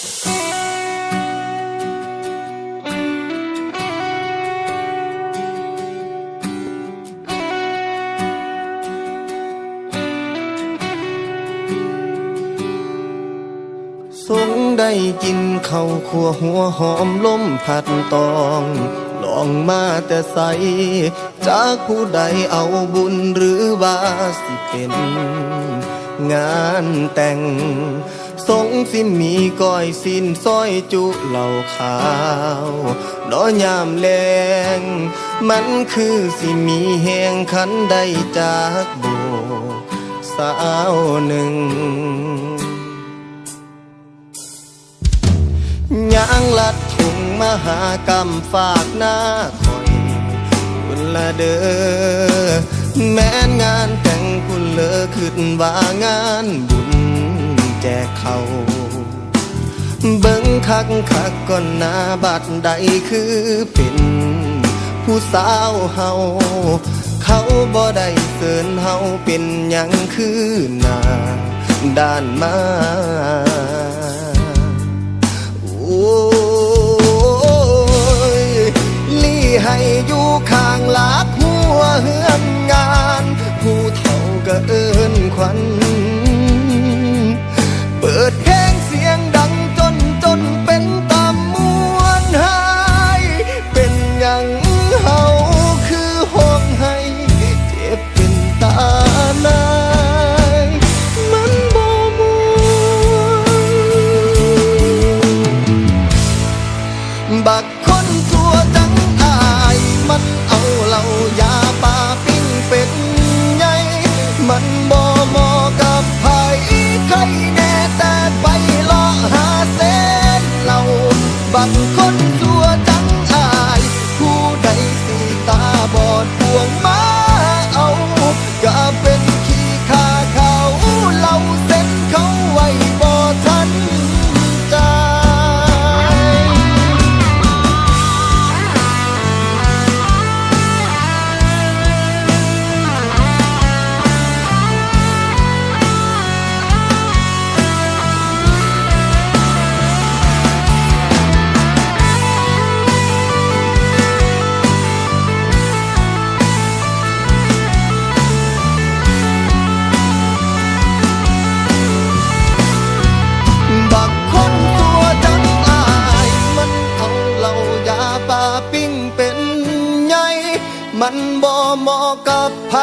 สงได้กินข้าวขัวหัวหอมล้มผัดตอง ลองมาแต่ใส จากผู้ใดเอาบุญหรือว่าสิเป็น งานแต่ง สงสิมีก้อยสิ้นซอยจุเหล่าขาวน้อยามแลงมันคือสิมีแหงขันได้จากโบสาวหนึ่งยางลัดถุงมหากรรมฝากหน้าคอยคุณละเด้อแม้นงานแต่งคุณเลอขึ้นว่างานบุญ แจกเขาเบิ้งคักคักก่อนนาบัดใดคือเป็นผู้สาวเฮาเขาบ่ได้เสินเฮาเป็นหยังคือหน้าด้านมา คนตัวจังอาย มันเอาเรายาันบ่เหมาะกับไผ